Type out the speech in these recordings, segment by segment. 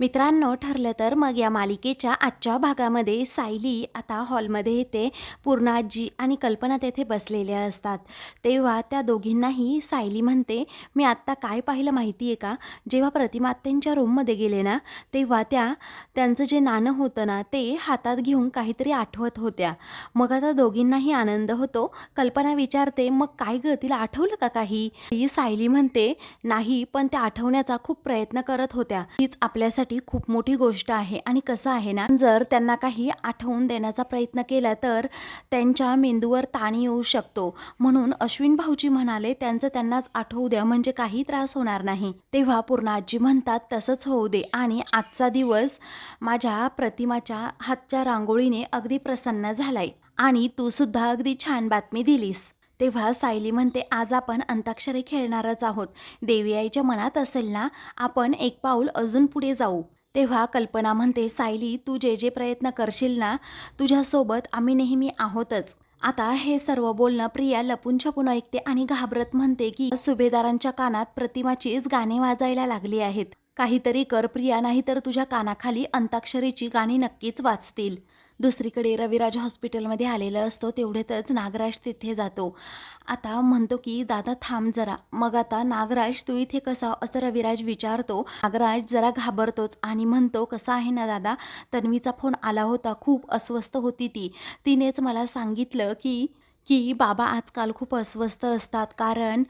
मित्रांनो ठरलं तर मग या मालिकेच्या आजच्या भागामध्ये सायली आता हॉलमध्ये येते. पूर्ण आजी आणि कल्पना तेथे बसलेल्या असतात. तेव्हा त्या दोघींनाही सायली म्हणते मी आत्ता काय पाहिलं माहिती आहे का? जेव्हा प्रतिमात्यांच्या रूममध्ये गेले ना तेव्हा त्या त्यांचं जे नाणं होतं ना ते हातात घेऊन काहीतरी आठवत होत्या. मग आता दोघींनाही आनंद होतो. कल्पना विचारते मग काय ग तिला आठवलं का काही? ही सायली म्हणते नाही पण त्या आठवण्याचा खूप प्रयत्न करत होत्या. हीच आपल्यासाठी खूप मोठी गोष्ट आहे. आणि कसं आहे ना जर त्यांना काही आठवून देण्याचा प्रयत्न केला तर त्यांच्या मेंदूवर ताण येऊ शकतो. म्हणून अश्विन भाऊजी म्हणाले त्यांचं त्यांनाच आठवू द्या म्हणजे काही त्रास होणार नाही. तेव्हा पूर्ण आजी म्हणतात तसंच होऊ दे. आणि आजचा दिवस माझ्या प्रतिमाच्या हातच्या रांगोळीने अगदी प्रसन्न झालाय. आणि तू सुद्धा अगदी छान बातमी दिलीस. तेव्हा सायली म्हणते आज आपण अंताक्षरी खेळणारच आहोत. देवी आईच्या मनात असेल ना आपण एक पाऊल अजून पुढे जाऊ. तेव्हा कल्पना म्हणते सायली तू जे जे प्रयत्न करशील ना तुझ्यासोबत आम्ही नेहमी आहोतच. आता हे सर्व बोलणं प्रिया लपून छपून ऐकते आणि घाबरत म्हणते की सुभेदारांच्या कानात प्रतिमाचीच गाणी वाजायला लागली आहेत. काहीतरी कर प्रिया नाही तर तुझ्या कानाखाली अंताक्षरीची गाणी नक्कीच वाचतील. दुसरीकडे रविराज हॉस्पिटलमध्ये आलेला असतो तेवढ्यातच नागराज तिथे जातो. आता म्हणतो की दादा थांब जरा. मग आता नागराज तू इथे कसा? असं रविराज विचारतो. नागराज जरा घाबरतोच आणि म्हणतो कसा आहे ना दादा? तन्वीचा फोन आला होता. खूप अस्वस्थ होती ती. तिनेच मला सांगितलं की की बाबा आजकाल खूप अस्वस्थ असतात कारण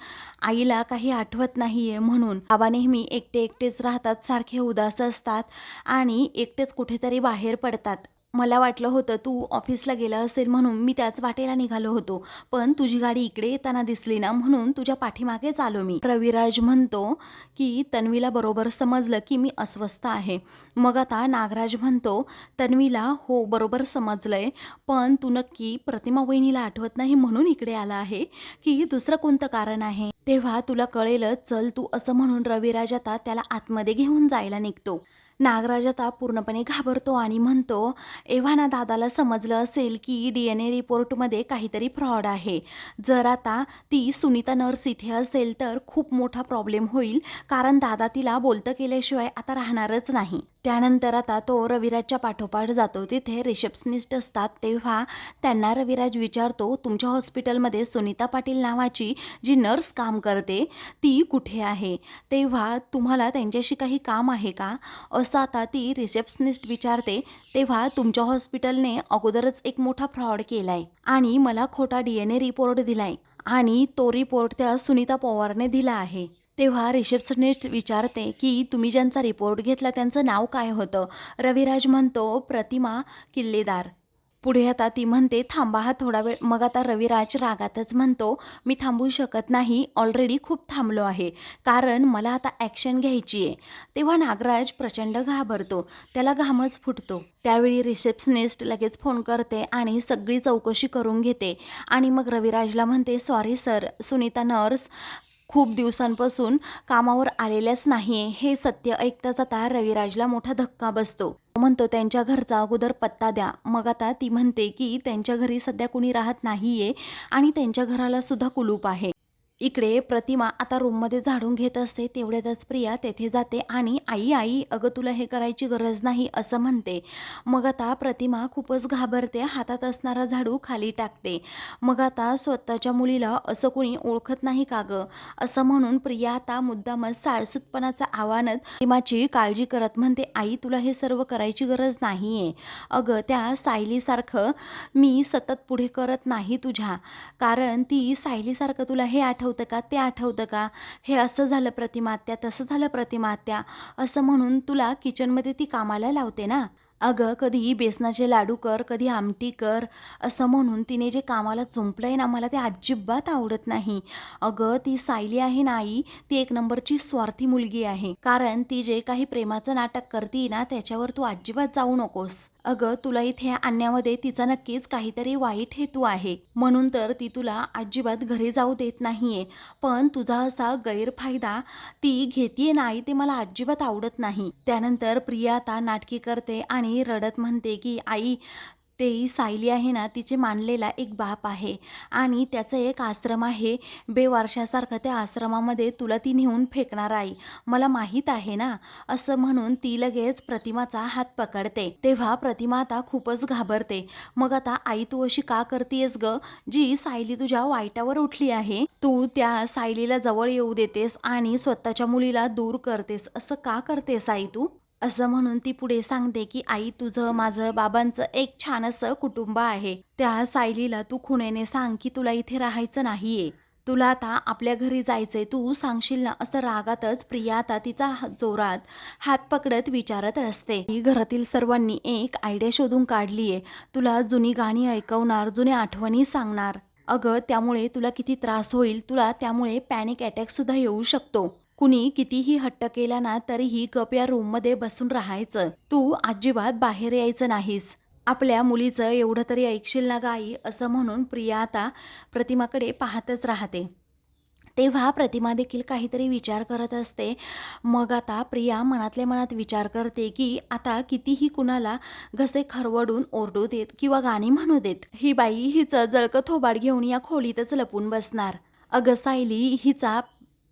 आईला काही आठवत नाही आहे म्हणून. बाबा नेहमी एकटे एकटेच राहतात सारखे उदास असतात आणि एकटेच कुठेतरी बाहेर पडतात. मला वाटलं होतं तू ऑफिसला गेला असेल म्हणून मी त्याच वाटेला निघालो होतो. पण तुझी गाडी इकडे येताना दिसली ना म्हणून तुझ्या पाठीमागेच आलो मी. रविराज म्हणतो की तन्वीला बरोबर समजलं की मी अस्वस्थ आहे. मग आता नागराज म्हणतो तन्वीला हो बरोबर समजलंय पण तू नक्की प्रतिमा वहिनीला आठवत नाही म्हणून इकडे आला आहे की दुसरं कोणतं कारण आहे? तेव्हा तुला कळेलच चल तू असं म्हणून रविराज आता त्याला आतमध्ये घेऊन जायला निघतो. नागराज आता पूर्णपणे घाबरतो आणि म्हणतो एव्हाना दादाला समजलं असेल की डी एन ए रिपोर्टमध्ये काहीतरी फ्रॉड आहे. जर आता ती सुनीता नर्स इथे असेल तर खूप मोठा प्रॉब्लेम होईल कारण दादा तिला बोलतं केल्याशिवाय आता राहणारच नाही. त्यानंतर आता तो रविराजच्या पाठोपाठ जातो. तिथे रिसेप्शनिस्ट असतात तेव्हा त्यांना रविराज विचारतो तुमच्या हॉस्पिटलमध्ये सुनीता पाटील नावाची जी नर्स काम करते ती कुठे आहे? तेव्हा तुम्हाला त्यांच्याशी काही काम आहे का? असं आता ती रिसेप्शनिस्ट विचारते. तेव्हा तुमच्या हॉस्पिटलने अगोदरच एक मोठा फ्रॉड केला आहे आणि मला खोटा डी एन ए रिपोर्ट दिला आहे आणि तो रिपोर्ट त्या सुनीता पवारने दिला आहे. तेव्हा रिसेप्शनिस्ट विचारते की तुम्ही ज्यांचा रिपोर्ट घेतला त्यांचं नाव काय होतं? रविराज म्हणतो प्रतिमा किल्लेदार. पुढे आता ती म्हणते थांबा हा थोडा वेळ. मग आता रविराज रागातच म्हणतो मी थांबू शकत नाही ऑलरेडी खूप थांबलो आहे कारण मला आता ॲक्शन घ्यायची आहे. तेव्हा नागराज प्रचंड घाबरतो त्याला घामच फुटतो. त्यावेळी रिसेप्शनिस्ट लगेच फोन करते आणि सगळी चौकशी करून घेते. आणि मग रविराजला म्हणते सॉरी सर सुनीता नर्स खूप दिवसांपासून कामावर आलेल्याच नाही हे सत्य ऐकताच आता रविराजला मोठा धक्का बसतो. म्हणतो त्यांच्या घरचा अगोदर पत्ता द्या. मग आता ती म्हणते की त्यांच्या घरी सध्या कुणी राहत नाहीये आणि त्यांच्या घराला सुद्धा कुलूप आहे. इकडे प्रतिमा आता रूममध्ये झाडून घेत असते तेवढ्यातच प्रिया तेथे जाते आणि आई आई अगं तुला हे करायची गरज नाही असं म्हणते. मग आता प्रतिमा खूपच घाबरते हातात असणारा झाडू खाली टाकते. मग आता स्वतःच्या मुलीला असं कोणी ओळखत नाही का गं? असं म्हणून प्रिया आता मुद्दामच साळसूतपणाचं आव्हानत प्रतिमाची काळजी करत म्हणते आई तुला हे सर्व करायची गरज नाही आहे अगं त्या सायलीसारखं मी सतत पुढे करत नाही तुझ्या. कारण ती सायलीसारखं तुला हे आठव आठवतं का? ते आठवतं का? हे असं झालं प्रतिमात्या तसं झालं प्रतिमात्या असं म्हणून तुला किचनमध्ये ती कामाला लावते ना? अगं कधी बेसनाचे लाडू कर कधी आमटी कर असं म्हणून तिने जे कामाला चुंपलंय ना मला ते अजिबात आवडत नाही. अगं ती सायली आहे ना आई ती एक नंबरची स्वार्थी मुलगी आहे. कारण ती जे काही प्रेमाचं नाटक करते ना त्याच्यावर तू अजिबात जाऊ नकोस. अगं तुला इथे आणण्यामध्ये तिचा नक्कीच काहीतरी वाईट हेतू आहे. म्हणून तर ती तुला अजिबात घरी जाऊ देत नाहीये. पण तुझा असा गैरफायदा ती घेतीये नाही ते मला अजिबात आवडत नाही. त्यानंतर प्रिया आता नाटकी करते आणि रडत म्हणते की आई ते सायली आहे ना तिचे मानलेला एक बाप आहे. आणि त्याचं एक आश्रम आहे. बेवारशासारखं त्या आश्रमामध्ये तुला ती नेऊन फेकणार आई. मला माहीत आहे ना असं म्हणून ती लगेच प्रतिमाचा हात पकडते. तेव्हा प्रतिमा आता खूपच घाबरते. मग आता आई तू अशी का करतेस ग? जी सायली तुझ्या वाईटावर उठली आहे तू त्या सायलीला जवळ येऊ देतेस आणि स्वतःच्या मुलीला दूर करतेस. असं का करतेस आई तू? असं म्हणून ती पुढे सांगते की आई तुझं माझं बाबांचं एक छान असं कुटुंब आहे. त्या सायलीला तू खुणेने सांग की तुला इथे राहायचं नाहीये. तुला आता आपल्या घरी जायचंय. तू सांगशील ना असं रागातच प्रिया आता तिचा जोरात हात पकडत विचारत असते. घरातील सर्वांनी एक आयडिया शोधून काढलीये. तुला जुनी गाणी ऐकवणार जुन्या आठवणी सांगणार. अगं त्यामुळे तुला किती त्रास होईल. तुला त्यामुळे पॅनिक अटॅक सुद्धा येऊ शकतो. कुणी कितीही हट्ट केला ना तरीही गप या रूममध्ये बसून राहायचं. तू अजिबात बाहेर यायचं नाहीस. आपल्या मुलीचं एवढं तरी ऐकशील ना गाई असं म्हणून प्रिया आता प्रतिमाकडे पाहतच राहते. तेव्हा प्रतिमा देखील काहीतरी विचार करत असते. मग आता प्रिया मनातल्या मनात विचार करते की आता कितीही कुणाला घसे खरवडून ओरडू देत किंवा गाणी म्हणू देत ही बाई हिचं जळकं थोबाड घेऊन या खोलीतच लपून बसणार. अगं सायली हिचा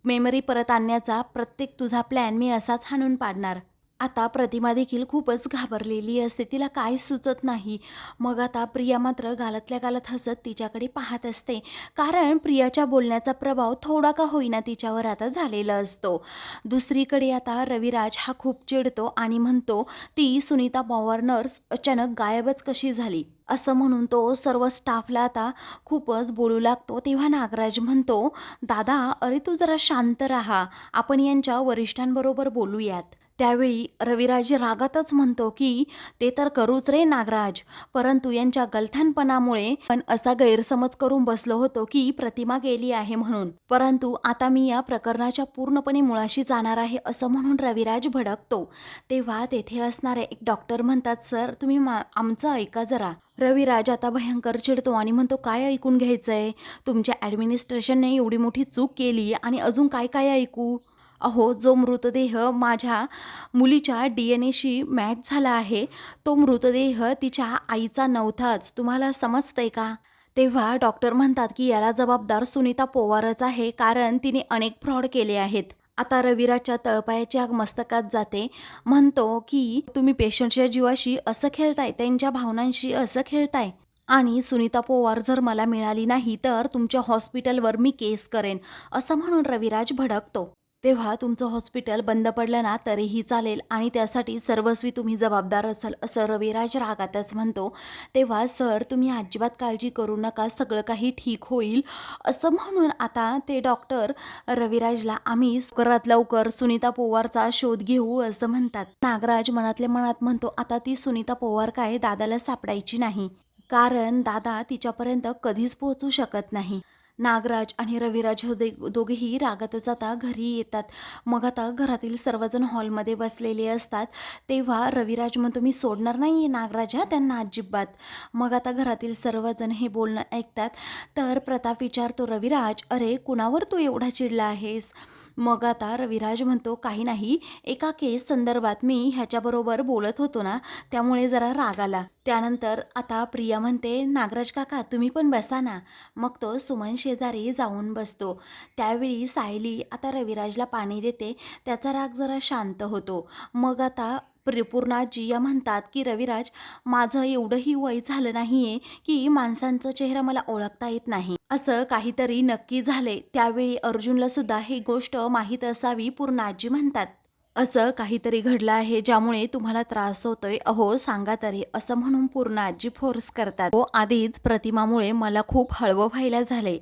मेमरी परत आणण्याचा प्रत्येक तुझा प्लॅन मी असाच हाणून पाडणार. आता प्रतिमा देखील खूपच घाबरलेली असते तिला काय सुचत नाही. मग आता प्रिया मात्र गालातल्या गालात हसत तिच्याकडे पाहत असते. कारण प्रियाच्या बोलण्याचा प्रभाव थोडा का होईना तिच्यावर आता झालेला असतो. दुसरीकडे आता रविराज हा खूप चिडतो आणि म्हणतो ती सुनीता पॉवर नर्स अचानक गायबच कशी झाली? असं म्हणून तो सर्व स्टाफला आता खूपच बोलू लागतो. तेव्हा नागराज म्हणतो दादा अरे तू जरा शांत राहा. आपण यांच्या वरिष्ठांबरोबर बोलूयात. त्यावेळी रविराज रागातच म्हणतो की ते तर करूच रे नागराज. परंतु यांच्या गलथानपणामुळे पण असा गैरसमज करून बसलो होतो की प्रतिमा गेली आहे म्हणून. परंतु आता मी या प्रकरणाच्या पूर्णपणे मुळाशी जाणार आहे असं म्हणून रविराज भडकतो. तेव्हा तेथे असणारे एक डॉक्टर म्हणतात सर तुम्ही मा आमचं ऐका जरा. रविराज आता भयंकर चिडतो आणि म्हणतो काय ऐकून घ्यायचंय? तुमच्या ॲडमिनिस्ट्रेशनने एवढी मोठी चूक केली आणि अजून काय काय ऐकू? अहो जो मृतदेह माझ्या मुलीच्या डी एन एशी मॅच झाला आहे तो मृतदेह तिच्या आईचा नव्हताच. तुम्हाला समजतंय का? तेव्हा डॉक्टर म्हणतात की याला जबाबदार सुनीता पोवारच आहे कारण तिने अनेक फ्रॉड केले आहेत. आता रविराजच्या तळपायाच्या मस्तकात जाते. म्हणतो की तुम्ही पेशंटच्या जीवाशी असं खेळताय त्यांच्या भावनांशी असं खेळताय. आणि सुनीता पोवार जर मला मिळाली नाही तर तुमच्या हॉस्पिटलवर मी केस करेन. असं म्हणून रविराज भडकतो. तेव्हा तुमचं हॉस्पिटल बंद पडलं ना तरीही चालेल. आणि त्यासाठी सर्वस्वी तुम्ही जबाबदार असाल असं रविराज रागातच म्हणतो. तेव्हा सर तुम्ही अजिबात काळजी करू नका सगळं काही ठीक होईल. असं म्हणून आता ते डॉक्टर रविराजला आम्ही लवकरात लवकर सुनीता पोवारचा शोध घेऊ असं म्हणतात. नागराज मनातल्या मनात म्हणतो आता ती सुनीता पोवार काय दादाला सापडायची नाही. कारण दादा तिच्यापर्यंत कधीच पोहोचू शकत नाही. नागराज आणि रविराज हे दे- दोघेही रागातच आता घरी येतात. मग आता घरातील सर्वजण हॉलमध्ये बसलेले असतात. तेव्हा रविराज म्हणतो मी सोडणार नाही नागराज हा त्यांना अजिबात. मग आता घरातील सर्वजण हे बोलणं ऐकतात. तर प्रताप विचारतो रविराज अरे कुणावर तू एवढा चिडला आहेस? मग आता रविराज म्हणतो काही नाही एका केस संदर्भात मी ह्याच्याबरोबर बोलत होतो ना त्यामुळे जरा राग आला. त्यानंतर आता प्रिया म्हणते नागराज काका तुम्ही पण बसा ना. मग तो सुमन शेजारी जाऊन बसतो. त्यावेळी सायली आता रविराजला पाणी देते त्याचा राग जरा शांत होतो. मग आता परिपूर्णाजी या म्हणतात की रविराज माझं एवढंही वय झालं नाहीये की माणसांचा चेहरा मला ओळखता येत नाही. असं काहीतरी नक्की झाले त्यावेळी अर्जुनला सुद्धा ही गोष्ट माहीत असावी पूर्णाजी म्हणतात. असं काहीतरी घडलं आहे ज्यामुळे तुम्हाला त्रास होतोय. अहो सांगा तरी असं म्हणून पूर्ण आजी फोर्स करतात. हो आधीच प्रतिमामुळे मला खूप हळवं व्हायला झाले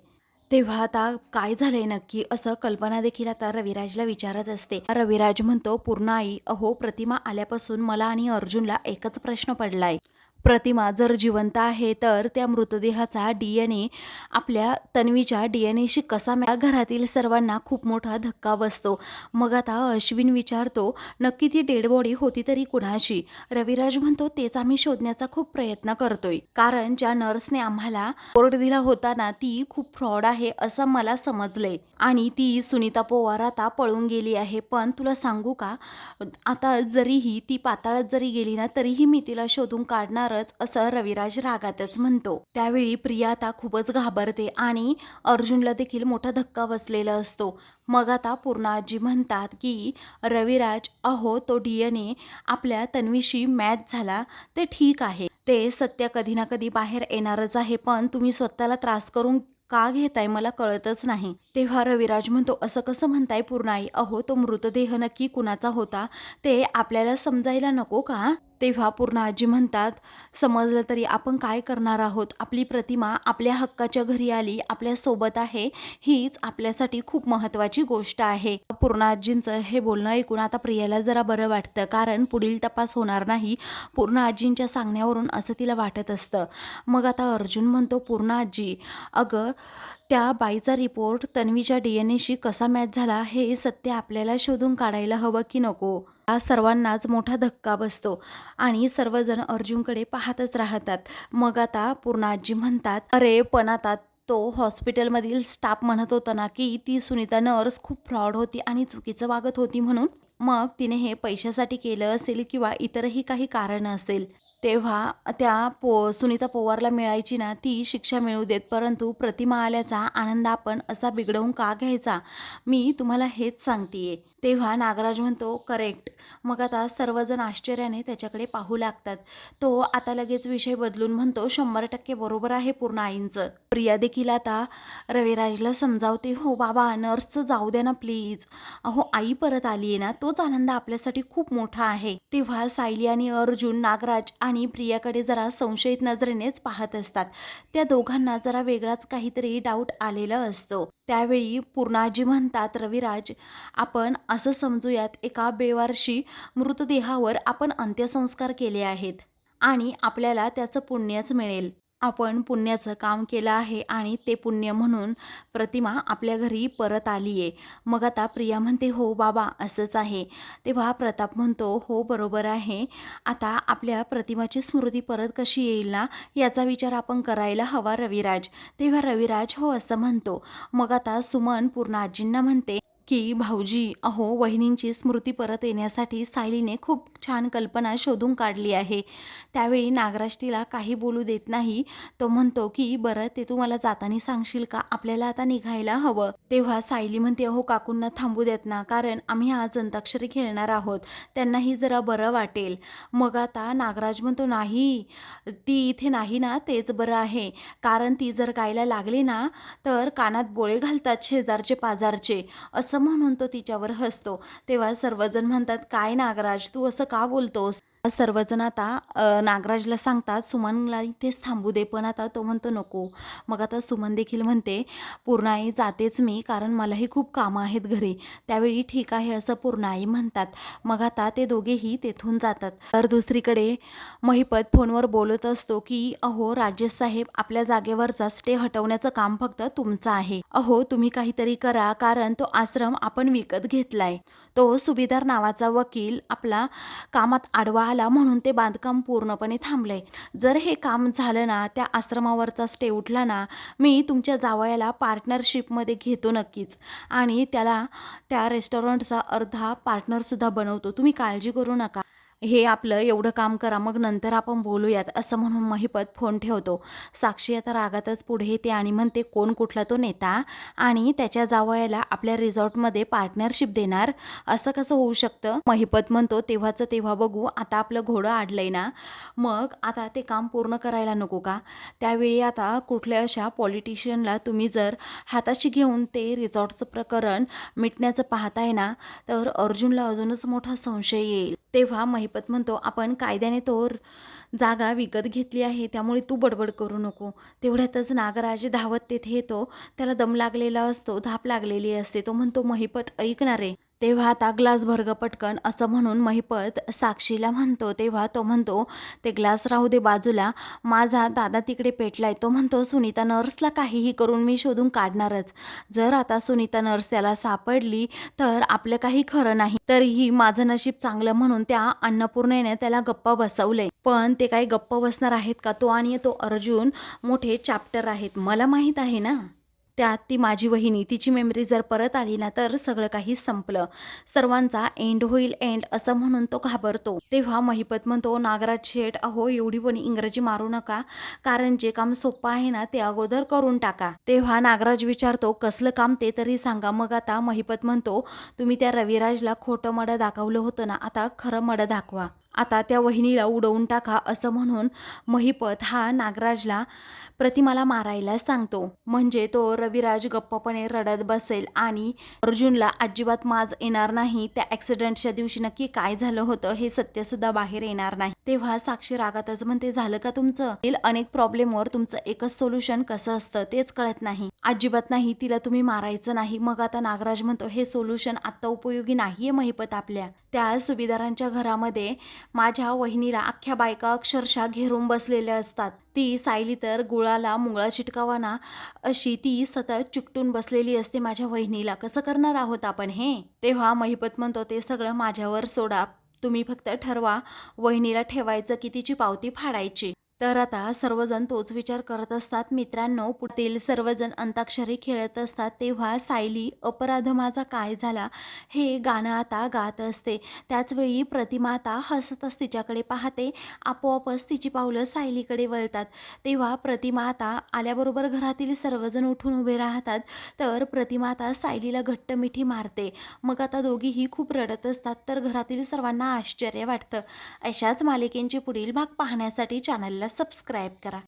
तेव्हा आता काय झालंय नक्की? असं कल्पना देखील आता रविराजला विचारत असते. रविराज म्हणतो पूर्ण आई अहो प्रतिमा आल्यापासून मला आणि अर्जुनला एकच प्रश्न पडलाय. प्रतिमा जर जिवंत आहे तर त्या मृतदेहाचा डी एन ए आपल्या तन्वीच्या डी एन एशी कसा मिळा घरातील सर्वांना खूप मोठा धक्का बसतो. मग आता अश्विन विचारतो नक्की ती डेड बॉडी होती तरी कुणाची रविराज म्हणतो तेच आम्ही शोधण्याचा खूप प्रयत्न करतोय. कारण ज्या नर्सने आम्हाला कोर्ट दिला होता ना ती खूप फ्रॉड आहे असं मला समजलंय. आणि ती सुनीता पोवार आता पळून गेली आहे. पण तुला सांगू का? आता जरीही ती पाताळात जरी गेली ना तरीही मी तिला शोधून काढणार करणारच असं रविराज रागातच म्हणतो. त्यावेळी प्रिया आता खूपच घाबरते आणि अर्जुनला देखील मोठा धक्का बसलेला असतो. मग आता पूर्णाजी म्हणतात की रविराज अहो तो डी एन ए आपल्या तन्वीशी मॅच झाला ते ठीक आहे. ते सत्य कधी ना कधी बाहेर येणारच आहे पण तुम्ही स्वतःला त्रास करून का घेताय मला कळतच नाही. तेव्हा रविराज म्हणतो असं कसं म्हणताय पूर्णाई? अहो तो मृतदेह नक्की कुणाचा होता? ते आपल्याला समजायला नको का? तेव्हा पूर्ण आजी म्हणतात समजलं तरी आपण काय करणार आहोत? आपली प्रतिमा आपल्या हक्काच्या घरी आली आपल्यासोबत आहे हीच आपल्यासाठी खूप महत्त्वाची गोष्ट आहे. पूर्ण आजींचं हे बोलणं ऐकून आता प्रियाला जरा बरं वाटतं कारण पुढील तपास होणार नाही पूर्ण आजींच्या सांगण्यावरून असं तिला वाटत असतं. मग आता अर्जुन म्हणतो पूर्ण आजी अगं त्या बाईचा रिपोर्ट तन्वीच्या डी एन एशी कसा मॅच झाला हे सत्य आपल्याला शोधून काढायला हवं की नको? हा सर्वांनाच मोठा धक्का बसतो आणि सर्वजण अर्जुनकडे पाहतच राहतात. मग आता पूर्णाजी म्हणतात अरे पण आता तो हॉस्पिटलमधील स्टाफ म्हणत होता ना की ती सुनीता नर्स खूप फ्रॉड होती आणि चुकीचं वागत होती म्हणून मग तिने हे पैशासाठी केलं असेल किंवा इतरही काही कारण असेल तेव्हा त्या पो सुनीता पोवारला मिळायची ना ती शिक्षा मिळू देत. परंतु प्रतिमा आल्याचा आनंद आपण असा बिघडवून का घ्यायचा? मी तुम्हाला हेच सांगतेय. तेव्हा नागराज म्हणतो करेक्ट. मग आता सर्वजण आश्चर्याने त्याच्याकडे पाहू लागतात. तो आता लगेच विषय बदलून म्हणतो शंभर टक्के बरोबर आहे पूर्ण आईंचं. प्रिया देखील आता रविराजला समजावते हो बाबा नर्सचं जाऊ द्या ना प्लीज. अहो आई परत आली आहे ना तोच आनंद आपल्यासाठी खूप मोठा आहे. तेव्हा सायली आणि अर्जुन नागराज आणि प्रियाकडे जरा संशयित नजरेनेच पाहत असतात. त्या दोघांना जरा वेगळाच काहीतरी डाऊट आलेला असतो. त्यावेळी पूर्णाजी म्हणतात रविराज आपण असं समजूयात एका बेवारशी मृतदेहावर आपण अंत्यसंस्कार केले आहेत आणि आपल्याला त्याचं पुण्यच मिळेल. आपण पुण्याचं काम केलं आहे आणि ते पुण्य म्हणून प्रतिमा आपल्या घरी परत आली आहे मग आता प्रिया म्हणते हो बाबा असंच आहे. तेव्हा प्रताप म्हणतो हो बरोबर आहे. आता आपल्या प्रतिमाची स्मृती परत कशी येईल ना याचा विचार आपण करायला हवा रविराज. तेव्हा रविराज हो असं म्हणतो. मग आता सुमन पूर्ण आजींना म्हणते की भाऊजी अहो वहिनींची स्मृती परत येण्यासाठी सायलीने खूप छान कल्पना शोधून काढली आहे. त्यावेळी नागराज तिला काही बोलू देत नाही. तो म्हणतो की बरं ते तू मला जाताना सांगशील का? आपल्याला आता निघायला हवं. तेव्हा सायली म्हणते अहो काकूंना थांबू देत ना कारण आम्ही आज अंताक्षरी खेळणार आहोत. त्यांनाही जरा बरं वाटेल. मग आता नागराज म्हणतो नाही ती इथे नाही ना तेच बरं आहे. कारण ती जर गायला लागली ना तर कानात बोळे घालतात शेजारचे पाजारचे. असं म्हणून तो तिच्यावर हसतो. तेव्हा सर्वजण म्हणतात काय नागराज तू असं का i will सर्वजण आता नागराजला सांगतात सुमनला इथेच थांबू दे पण आता तो म्हणतो नको. मग आता सुमन देखील म्हणते पूर्णाई जातेच मी कारण मलाही खूप कामं आहेत घरी. त्यावेळी ठीक आहे असं पूर्णाई म्हणतात. मग आता ते दोघेही तेथून जातात. तर दुसरीकडे महिपत फोनवर बोलत असतो की अहो राजेश साहेब आपल्या जागेवरचा स्टे हटवण्याचं काम फक्त तुमचं आहे. अहो तुम्ही काहीतरी करा कारण तो आश्रम आपण विकत घेतलाय. तो सुभेदार नावाचा वकील आपला कामात आडवा आला म्हणून ते बांधकाम पूर्णपणे थांबलंय. जर हे काम झालं ना त्या आश्रमावरचा स्टे उठला ना मी तुमच्या जावयाला पार्टनरशिपमध्ये घेतो नक्कीच. आणि त्याला त्या रेस्टॉरंटचा अर्धा पार्टनरसुद्धा बनवतो. तुम्ही काळजी करू नका. हे आपलं एवढं काम करा मग नंतर आपण बोलूयात असं म्हणून महिपत फोन ठेवतो. साक्षी आता रागातच पुढे येते आणि म्हणते कोण कुठला तो नेता आणि त्याच्या जावयाला आपल्या रिझॉर्टमध्ये पार्टनरशिप देणार? असं कसं होऊ शकतं? महिपत म्हणतो तेव्हाचं तेव्हा बघू आता आपलं घोडं आडलंय ना. मग आता ते काम पूर्ण करायला नको का? त्यावेळी आता कुठल्या अशा पॉलिटिशियनला तुम्ही जर हाताशी घेऊन ते रिसॉर्टचं प्रकरण मिटण्याचं पाहताय ना तर अर्जुनला अजूनच मोठा संशय येईल. तेव्हा महिपत म्हणतो आपण कायद्याने तोर जागा विकत घेतली आहे त्यामुळे तू बडबड करू नको. तेवढ्यातच नागराज धावत तेथे येतो. त्याला दम लागलेला असतो धाप लागलेली असते. तो म्हणतो महिपत ऐकणारे तेव्हा आता ग्लास भरग पटकन असं म्हणून महिपत साक्षीला म्हणतो तेव्हा तो म्हणतो ते ग्लास राहू दे बाजूला. माझा दादा तिकडे पेटलाय. तो म्हणतो सुनीता नर्सला काहीही करून मी शोधून काढणारच. जर आता सुनीता नर्स त्याला सापडली तर आपलं काही खरं नाही. तरीही माझं नशीब चांगलं म्हणून त्या अन्नपूर्णेने त्याला गप्पा बसवलंय पण ते काही गप्प बसणार आहेत का तो आणि तो अर्जुन मोठे चॅप्टर आहेत. मला माहीत आहे ना? त्यात ती माझी वहिनी तिची मेमरी जर परत आली ना तर सगळं काही संपलं. सर्वांचा एंड होईल एंड असं म्हणून तो घाबरतो. तेव्हा महिपत म्हणतो नागराज शेठ अहो एवढी पण इंग्रजी मारू नका. कारण जे काम सोपं आहे ना ते अगोदर करून टाका. तेव्हा नागराज विचारतो कसलं काम ते तरी सांगा. मग आता महिपत म्हणतो तुम्ही त्या रविराजला खोटं मडं दाखवलं होतं ना आता खरं मडं दाखवा. आता त्या वहिनीला उडवून टाका असं म्हणून महिपत हा नागराजला प्रतिमाला मारायला सांगतो. म्हणजे तो रविराज गप्पपणे रडत बसेल आणि अर्जुनला अजिबात माज येणार नाही. त्या ॲक्सिडेंटच्या दिवशी नक्की काय झालं होतं हे सत्यसुद्धा बाहेर येणार नाही. तेव्हा साक्षी रागातच म्हणते झालं का तुमचं? अनेक प्रॉब्लेमवर तुमचं एकच सोल्युशन कसं असतं तेच कळत नाही. अजिबात नाही तिला तुम्ही मारायचं नाही. मग आता नागराज म्हणतो हे सोल्युशन आता उपयोगी नाहीये महिपत आपल्या. त्या सुभेदारांच्या घरामध्ये माझ्या वहिनीला अख्ख्या बायका अक्षरशः घेरून बसलेल्या असतात. ती सायली तर गुळाला मुंगळा चिटकावा ना अशी ती सतत चिकटून बसलेली असते माझ्या वहिनीला. कसं करणार आहोत आपण हे? तेव्हा महिपत म्हणतो ते सगळं माझ्यावर सोडा. तुम्ही फक्त ठरवा वहिनीला ठेवायचं की तिची पावती फाडायची. तर आता सर्वजण तोच विचार करत असतात. मित्रांनो पुढील सर्वजण अंताक्षरी खेळत असतात. तेव्हा सायली अपराध माझा काय झाला? हे गाणं आता गात असते. त्याचवेळी प्रतिमा आता हसतच तिच्याकडे पाहते. आपोआपच तिची पावलं सायलीकडे वळतात. तेव्हा प्रतिमा आता आल्याबरोबर घरातील सर्वजण उठून उभे राहतात. तर प्रतिमा आता सायलीला घट्ट मिठी मारते. मग आता दोघीही खूप रडत असतात. तर घरातील सर्वांना आश्चर्य वाटतं. अशाच मालिकेंचे पुढील भाग पाहण्यासाठी चॅनलला सबस्क्राईब करा